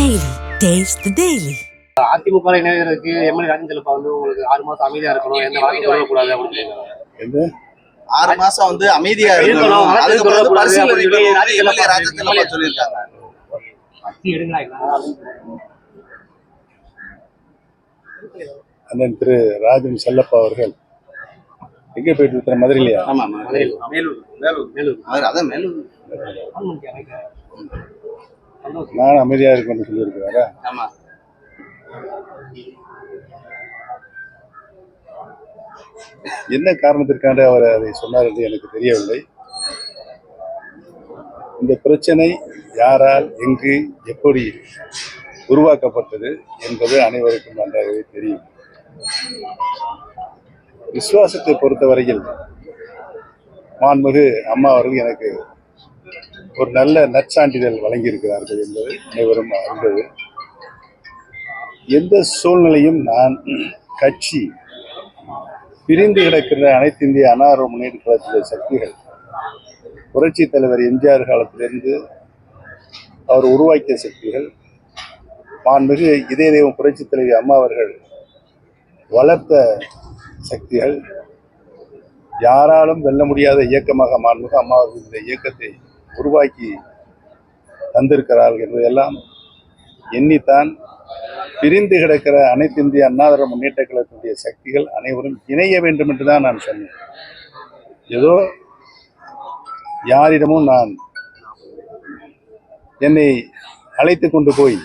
Daily. Taste the Daily. AIADMK இணையருக்கு MLA Rajan Chellappa வந்து உங்களுக்கு ஆறு மாசம் அமைதியா இருக்கணும் எந்த வழக்கு தொடரக்கூடாது அப்படின்னு ஆறு மாசம் வந்து அமைதியா இருக்கணும், இருக்கணும்? வழக்கு அதுக்கு பிறகு தொடரக்கூடாது பரிசீலனை எம்எல்ஏ ராஜ்யசபா சொல்லியிருக்காங்க. அண்ணன் திரு ராஜன் செல்லப்பா அவர்கள். எங்கே போயிட்டு இருக்கிற மதுரையிலையா? ஆமா. மேலூர். மேலூர். மேலூர் அதான் மேலூர். நான் அமைதியா இருக்கணும்னு சொல்லியிருக்கிறாரா? என்ன காரணத்திற்காக அவர் அதை சொன்னார் என்று எனக்கு தெரியவில்லை. இந்த பிரச்சனை யாரால் எங்கு எப்படி உருவாக்கப்பட்டது என்பது அனைவருக்கும் நன்றாகவே தெரியும். விசுவாசத்தை பொறுத்தவரையில் மாண்புமிகு அம்மா அவர்கள் எனக்கு ஒரு நல்ல நற்சான்றிதழ் வழங்கியிருக்கிறார்கள் என்பது அனைவரும் அறிந்தது. எந்த சூழ்நிலையும் நான் கட்சி பிரிந்து கிடக்கிற அனைத்து இந்திய அனாரோ முன்னேற்ற கழகத்திലെ சக்திகள் புரட்சி தலைவர் எம்ஜிஆர் காலத்திலிருந்து அவர் உருவாக்கிய சக்திகள் மாண்புமிகு இதய தெய்வம் புரட்சி தலைவி அம்மா அவர்கள் வளர்த்த சக்திகள் யாராலும் வெல்ல முடியாத இயக்கமாக மாண்புமிகு அம்மா அவர்கள் இந்த இயக்கத்தை உருவாக்கி தந்திருக்கிறார்கள் என்பதெல்லாம் எண்ணித்தான் பிரிந்து கிடக்கிற அனைத்து இந்திய அண்ணாதிர முன்னேற்ற கழகத்தினுடைய சக்திகள் அனைவரும் இணைய வேண்டும் என்று தான் நான் சொன்னேன். ஏதோ யாரிடமும் நான் என்னை அழைத்து கொண்டு போய்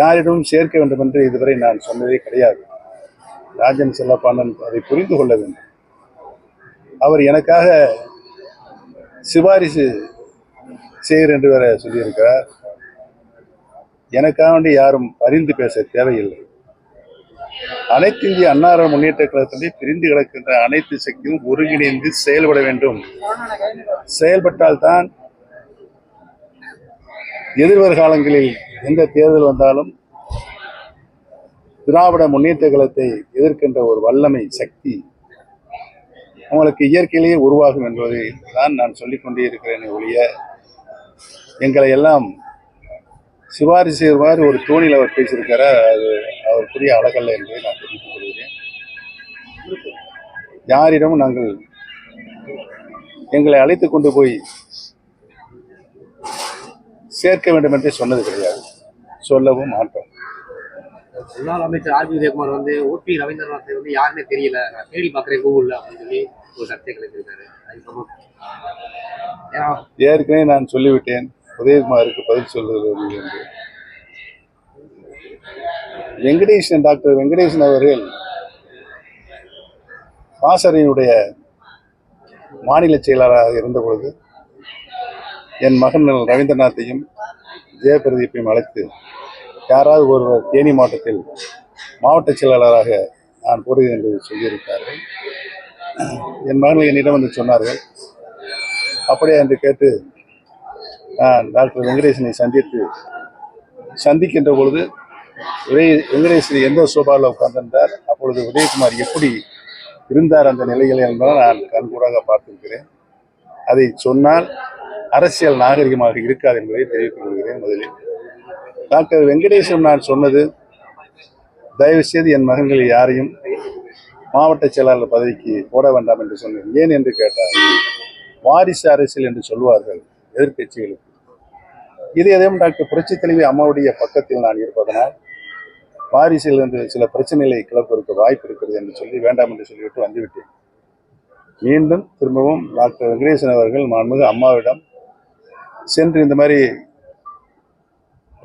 யாரிடமும் சேர்க்க வேண்டும் என்று இதுவரை நான் சொன்னதே கிடையாது. ராஜன் செல்லப்பாண்டன் அதை புரிந்து கொள்ள வேண்டும். அவர் எனக்காக சிபாரிசு செய்கிறேன் என்று வேற சொல்லியிருக்கிறார். எனக்காக வேண்டி யாரும் அறிந்து பேச தேவையில்லை. அனைத்து இந்திய அன்னார முன்னேற்ற கழகத்திலே பிரிந்து கிடக்கின்ற அனைத்து சக்தியும் ஒருங்கிணைந்து செயல்பட வேண்டும். செயல்பட்டால்தான் எதிர்வருகாலங்களில் எந்த தேர்தல் வந்தாலும் திராவிட முன்னேற்ற கழகத்தை எதிர்க்கின்ற ஒரு வல்லமை சக்தி உங்களுக்கு இயற்கையிலேயே உருவாகும் என்பதை தான் நான் சொல்லிக்கொண்டே இருக்கிறேன் ஒழிய எங்களை எல்லாம் சிபாரிசு செய்கிற மாதிரி ஒரு தோணியில் அவர் பேசியிருக்கிறார் அது அவருக்குரிய அழகல்ல என்பதை நான் தெரிவித்துக் கொள்கிறேன். யாரிடமும் நாங்கள் எங்களை அழைத்து கொண்டு போய் சேர்க்க வேண்டும் என்றே சொன்னது கிடையாது. சொல்லவும் மாட்டோம். முன்னாள் அமைச்சர் ஆர் பி உதயகுமார் வந்து ஓபி ரவீந்திரநாத் வந்து யாருமே தெரியல. நான் தேடி பார்க்குறேன் கூகுளில் அப்படின்னு சொல்லி ஒரு சர்ச்சை கிளப்பியிருக்காரு ஏன்னா ஏற்கனவே நான் சொல்லிவிட்டேன். உதயகுமாருக்கு பதில் சொல்வது என்று வெங்கடேசன் டாக்டர் வெங்கடேசன் அவர்கள் பாசறையினுடைய மாநில செயலாளராக இருந்த பொழுது என் மகன் ரவீந்திரநாத்தையும் ஜெயபிரதீப்பையும் அழைத்து யாராவது ஒருவர் தேனி மாவட்டத்தில் மாவட்ட செயலாளராக நான் போடுகிறேன் என்று சொல்லியிருக்கிறார்கள். என் மகன் என்னிடம் வந்து சொன்னார்கள். அப்படியே என்று கேட்டு நான் டாக்டர் வெங்கடேசனை சந்தித்து சந்திக்கின்ற பொழுது உதய வெங்கடேசன் எந்த சோபாவில் உட்கார்ந்திருந்தார்? அப்பொழுது உதயகுமார் எப்படி இருந்தார் அந்த நிலையில் என்பதை நான் கண்கூடாக பார்த்திருக்கிறேன். அதை சொன்னால் அரசியல் நாகரிகமாக இருக்காது என்பதை தெரிவித்துக் கொள்கிறேன் முதலில். டாக்டர் வெங்கடேசன் நான் சொன்னது தயவு செய்து என் மகன்கள் யாரையும் மாவட்ட செயலாளர் பதவிக்கு போட வேண்டாம் என்று சொன்னேன். ஏன் என்று கேட்டார் வாரிசு அரசியல் என்று சொல்வார்கள் எதிர்கட்சிகளுக்கு இது எதையும் டாக்டர் புரட்சி தலைவி அம்மாவுடைய பக்கத்தில் நான் இருப்பதனால் வாரிசில் இருந்து சில பிரச்சனைகளை கிளப்பதற்கு வாய்ப்பு இருக்கிறது என்று சொல்லி வேண்டாம் என்று சொல்லிவிட்டு வந்துவிட்டேன். மீண்டும் திரும்பவும் டாக்டர் வெங்கடேசன் அவர்கள் மாண்புமிகு அம்மாவிடம் சென்று இந்த மாதிரி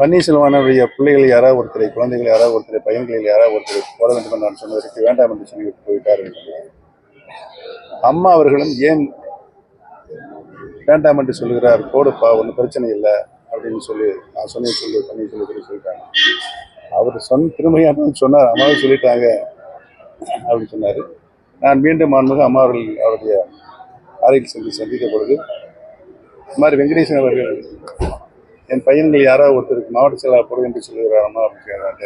பன்னீர்செல்வனுடைய பிள்ளைகள் யாராவது ஒருத்தரை குழந்தைகள் யாராவது ஒருத்தரை பையன்களில் யாராவது ஒருத்தரை போட வேண்டும் என்று நான் சொன்னதற்கு வேண்டாம் என்று சொல்லிவிட்டு போயிட்டார். அம்மா அவர்களும் ஏன் வேண்டாம் என்று சொல்லுகிறார்? போடுப்பா ஒன்றும் பிரச்சனை இல்லை அப்படின்னு சொல்லி நான் சொன்னேன் சொல்லி பண்ணி சொல்லி சொல்லி சொல்லிட்டாங்க. அவர் சொன் திரும்பியாக சொன்னார்? அம்மாவை சொல்லிட்டாங்க அப்படின்னு சொன்னார். நான் மீண்டும் ஆன்மீக அம்மா அவர்கள் அவருடைய அறையில் சென்று சந்தித்த பொழுது இந்த மாதிரி வெங்கடேசன் அவர்கள் என் பையன்கள் யாராவது ஒருத்தருக்கு மாவட்ட செயலாளர் போடு என்று சொல்லுகிறார் அம்மா அப்படின்னு கேட்குறாங்க.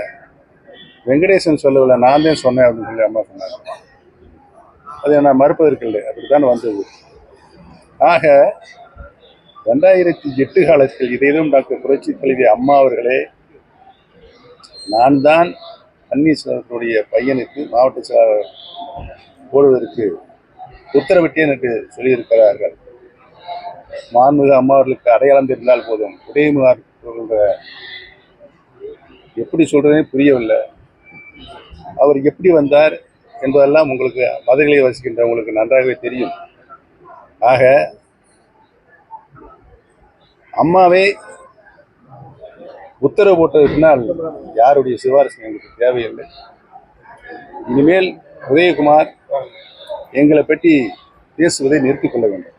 வெங்கடேசன் சொல்லவில்லை நான் தான் சொன்னேன் அப்படின்னு சொல்லி அம்மா சொன்னாங்க. அதை நான் மறுப்பதற்கு இல்லை அப்படித்தான் வந்தது. ஆக ரெண்டாயிரத்தி எட்டு காலத்தில் இதையும் டாக்டர் புரட்சி தலைவி அம்மா அவர்களே நான் தான் பன்னீர்செல்வத்தினுடைய பையனுக்கு மாவட்ட செயலாளர் போடுவதற்கு உத்தரவிட்டேன் என்று சொல்லியிருக்கிறார்கள். மாண்புமிகு அம்மாவர்களுக்கு அடையாளம் தெரிந்தால் போதும். உதயமுகார் எப்படி சொல்றதே புரியவில்லை. அவர் எப்படி வந்தார் என்பதெல்லாம் உங்களுக்கு மதுரையை வசிக்கின்ற உங்களுக்கு நன்றாகவே தெரியும். ஆக அம்மாவே உத்தரவு போட்டது பின்னால் யாருடைய சிபாரிசு எங்களுக்கு தேவையில்லை. இனிமேல் உதயகுமார் எங்களை பற்றி பேசுவதை நிறுத்திக் கொள்ள வேண்டும்.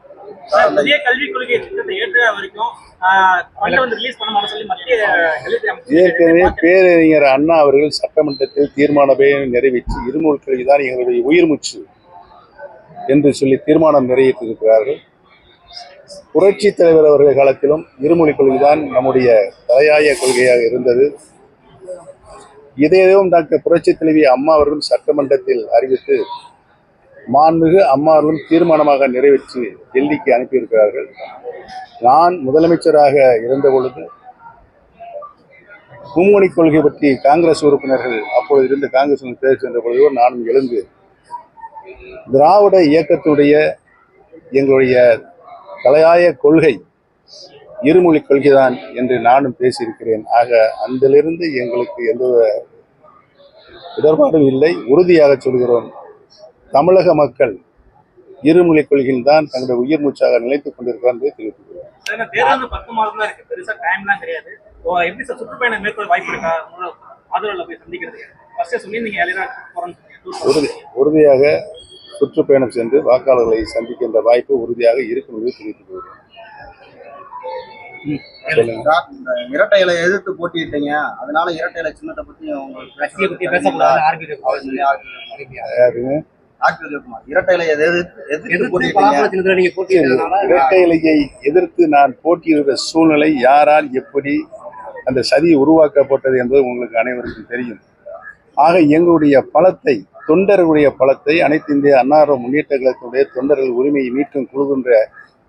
புதிய கல்விக் கொள்கை திட்டத்தை ஏற்ற வரைக்கும் ஏற்கனவே பேரறிஞர் அண்ணா அவர்கள் சட்டமன்றத்தில் தீர்மானமே நிறைவேற்றி இருமொழி கல்விதான் எங்களுடைய உயிர் மூச்சு என்று சொல்லி தீர்மானம் நிறைவேற்றியிருக்கிறார்கள். புரட்சி தலைவர் அவர்கள் காலத்திலும் இருமொழி கொள்கைதான் நம்முடைய தலையாய கொள்கையாக இருந்தது. இதையும் டாக்டர் புரட்சி தலைவி அம்மா அவர்களும் சட்டமன்றத்தில் அறிவித்து மாண்புமிகு அம்மாவர்களும் தீர்மானமாக நிறைவேற்றி டெல்லிக்கு அனுப்பியிருக்கிறார்கள். நான் முதலமைச்சராக இருந்த பொழுது மும்மொழி கொள்கை பற்றி காங்கிரஸ் உறுப்பினர்கள் அப்பொழுது இருந்து காங்கிரஸ் பேச பொழுது நானும் எழுந்து திராவிட இயக்கத்துடைய எங்களுடைய தலையாய கொள்கை இருமொழி கொள்கைதான் என்று நானும் பேசியிருக்கிறேன். ஆக அந்திலிருந்து எங்களுக்கு எந்த இடர்பாடும் இல்லை. உறுதியாக சொல்கிறோம். தமிழக மக்கள் இருமொழி கொள்கையில் தான் தங்களுடைய உயிர் மூச்சாக நிலைத்துக் கொண்டிருக்கிறார் போறோம்னு உறுதி உறுதியாக சுற்றுப்பயணம் சென்று வாக்காளர்களை சந்திக்கின்ற வாய்ப்பு உறுதியாக இருக்கும் சார், இந்த இரட்டை இலை எதிர்த்து போட்டியிட்டீங்க அதனால இரட்டை இலை சின்னத்தை பத்தி உங்களுக்கு இரட்டை எதிர்த்து போட்டியிட்டீங்க இலையை எதிர்த்து நான் போட்டியிடுற சூழ்நிலை யாரால் எப்படி அந்த சதி உருவாக்கப்பட்டது என்பது உங்களுக்கு அனைவருக்கும் தெரியும். ஆக எங்களுடைய பலத்தை தொண்டர்களுடைய பலத்தை அனைத்து இந்திய அன்னார முன்னேற்ற கழகத்துடைய தொண்டர்கள் உரிமையை மீட்கும் குழுகின்ற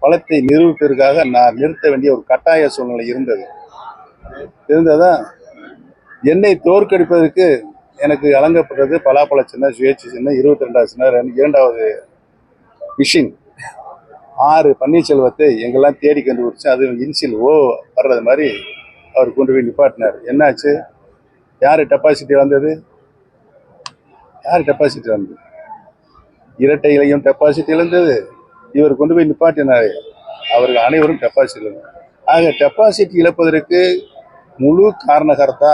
பலத்தை நிரூபிப்பதற்காக நான் நிறுத்த வேண்டிய ஒரு கட்டாய சூழ்நிலை இருந்தது. இருந்ததா? என்னை தோற்கடிப்பதற்கு எனக்கு வழங்கப்பட்டது பலாப்பழ சின்ன சுயேட்சி சின்ன இருபத்தி ரெண்டாவது சின்ன இரண்டாவது மிஷின் ஆறு பன்னீர்செல்வத்தை எங்கெல்லாம் தேடி கண்டுபிடிச்சு அது இன்சில் ஓ வர்றது மாதிரி அவர் கொண்டு போய் நிப்பாட்டினார். என்னாச்சு? யார் டெபாசிட்டி வந்தது? யார் டெபாசிட்டி வந்தது? இரட்டை இலையும் டெபாசிட்டி இழந்தது. இவர் கொண்டு போய் நிப்பாட்டினார். அவர்கள் அனைவரும் டெபாசிட்டி இழந்தார் ஆக டெபாசிட் இழப்பதற்கு முழு காரணகர்த்தா